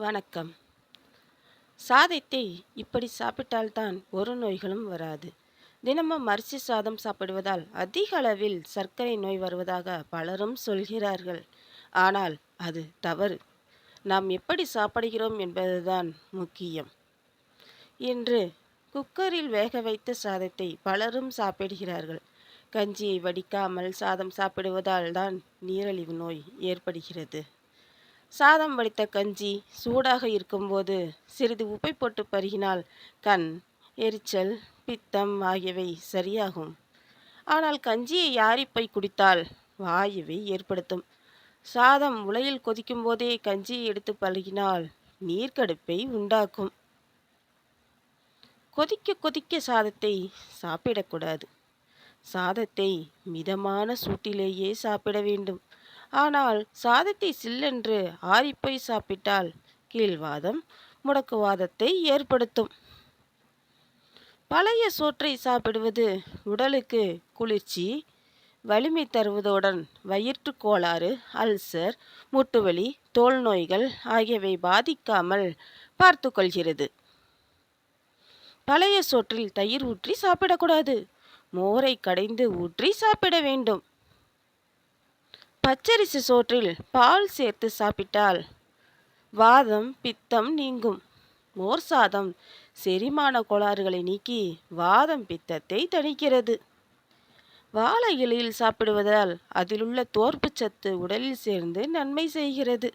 வணக்கம். சாதத்தை இப்படி சாப்பிட்டால்தான் ஒரு நோய்களும் வராது. தினமும் அரிசி சாதம் சாப்பிடுவதால் அதிக அளவில் சர்க்கரை நோய் வருவதாக பலரும் சொல்கிறார்கள். ஆனால் அது தவறு. நாம் எப்படி சாப்பிடுகிறோம் என்பதுதான் முக்கியம். இன்று குக்கரில் வேக வைத்த சாதத்தை பலரும் சாப்பிடுகிறார்கள். கஞ்சியை வடிக்காமல் சாதம் சாப்பிடுவதால் தான் நீரழிவு நோய் ஏற்படுகிறது. சாதம் வடித்த கஞ்சி சூடாக இருக்கும்போது சிறிது உப்பை போட்டு பருகினால் கண் எரிச்சல் பித்தம் ஆகியவை சரியாகும். ஆனால் கஞ்சியை யாரிப்பை குடித்தால் வாயுவை ஏற்படுத்தும். சாதம் உலையில் கொதிக்கும் போதே கஞ்சியை எடுத்து பழகினால் நீர்க்கடுப்பை உண்டாக்கும். கொதிக்க கொதிக்க சாதத்தை சாப்பிடக்கூடாது. சாதத்தை மிதமான சூட்டிலேயே சாப்பிட வேண்டும். ஆனால் சாதத்தை சில்லென்று ஆறிப்போய் சாப்பிட்டால் கீழ்வாதம் முடக்குவாதத்தை ஏற்படுத்தும். பழைய சோற்றை சாப்பிடுவது உடலுக்கு குளிர்ச்சி வலிமை தருவதுடன் வயிற்று கோளாறு அல்சர் முட்டுவலி தோல் நோய்கள் ஆகியவை பாதிக்காமல் பார்த்து கொள்கிறது. பழைய சோற்றில் தயிர் ஊற்றி சாப்பிடக்கூடாது. மோரை கடைந்து ஊற்றி சாப்பிட வேண்டும். பச்சரிசி சோற்றில் பால் சேர்த்து சாப்பிட்டால் வாதம் பித்தம் நீங்கும். மோர் சாதம் செரிமான கோளாறுகளை நீக்கி வாதம் பித்தத்தை தணிக்கிறது. வாழை இலையில் சாப்பிடுவதால் அதிலுள்ள தோற்புச்சத்து உடலில் சேர்ந்து நன்மை செய்கிறது.